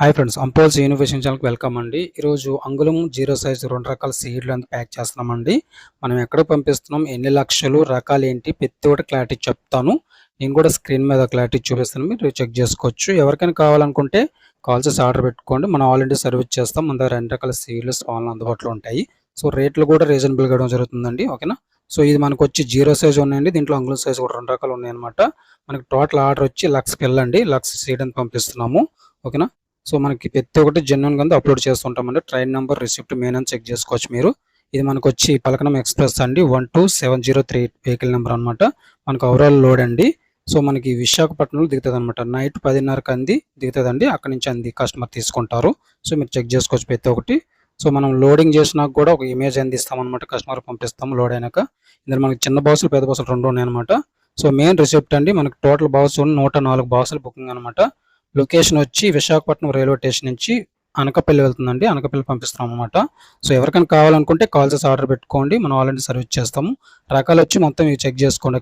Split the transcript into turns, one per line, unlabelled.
Hi friends అంపోల్స్ innovation ఛానల్కి welcome అండి. ఈరోజు అంగుళం జీరో సైజ్ రెండు రకాల సీడ్లు అంతా ప్యాక్ చేస్తున్నామండి. మనం ఎక్కడ పంపిస్తున్నాం? ఎన్ని లక్షలు రకాలు ఏంటి? ప్రతి ఒక్కటి క్లారిటీ చెప్తాను. నేను కూడా స్క్రీన్ మీద క్లారిటీ చూపిస్తాను. మీరు చెక్ చేసుకోవచ్చు. ఎవరికైనా కావాలనుకుంటే కాల్ చేసి ఆర్డర్ పెట్టుకోండి. మనం ఆల్రెడీ సర్వీస్ చేస్తాం. మన దగ్గర రెండు రకాల సీడ్లు స్టాల్ అందుబాటులో ఉంటాయి. సో రేట్లు కూడా రీజనబుల్ ఇవ్వడం జరుగుతుందండి. ఓకేనా? సో ఇది మనకు వచ్చి జీరో సైజ్ ఉన్నాయండి. దీంట్లో అంగుళం సైజ్ కూడా రెండు రకాలు ఉన్నాయన్నమాట. మనకి టోటల్ ఆర్డర్ వచ్చి లక్స్కి వెళ్ళండి. లక్స్ సీడ్ అని పంపిస్తున్నాము. ఓకేనా? సో మనకి ప్రతి ఒక్కటి జెన్యున్ కింద అప్లోడ్ చేస్తుంటామండి ట్రైన్ నెంబర్ రిసిప్ట్ మెయిన్ అని చెక్ చేసుకోవచ్చు మీరు. ఇది మనకు వచ్చి పలకనం ఎక్స్ప్రెస్ అండి one two seven zero three vehicle number అనమాట మనకు ఓవరాల్ లోడ్ అండి. సో మనకి విశాఖపట్నంలో దిగుతుంది అనమాట నైట్ పదిన్నరకు అంది దిగుతుందండి. అక్కడ నుంచి అంది కస్టమర్ తీసుకుంటారు. సో మీరు చెక్ చేసుకోవచ్చు ప్రతి ఒక్కటి. సో మనం లోడింగ్ చేసినాక కూడా ఒక ఇమేజ్ అందిస్తాం అనమాట కస్టమర్ పంపిస్తాం లోడ్ అయినాక. ఇందులో మనకి చిన్న బాక్సులు పెద్ద బాక్సులు రెండు ఉన్నాయి అనమాట సో మెయిన్ రిసిప్ట్ అండి మనకి టోటల్ బాక్స్ నూట నాలుగు బాక్సులు బుకింగ్ అనమాట లొకేషన్ వచ్చి విశాఖపట్నం రైల్వే స్టేషన్ నుంచి అనకపల్లి వెళ్తుందండి. అనకపల్లి పంపిస్తాం అనమాట సో ఎవరికైనా కావాలనుకుంటే కాల్ చేసి ఆర్డర్ పెట్టుకోండి. మనం ఆల్రెడీ సర్వీస్ చేస్తాము. రకాలు వచ్చి మొత్తం ఇవి చెక్ చేసుకోండి.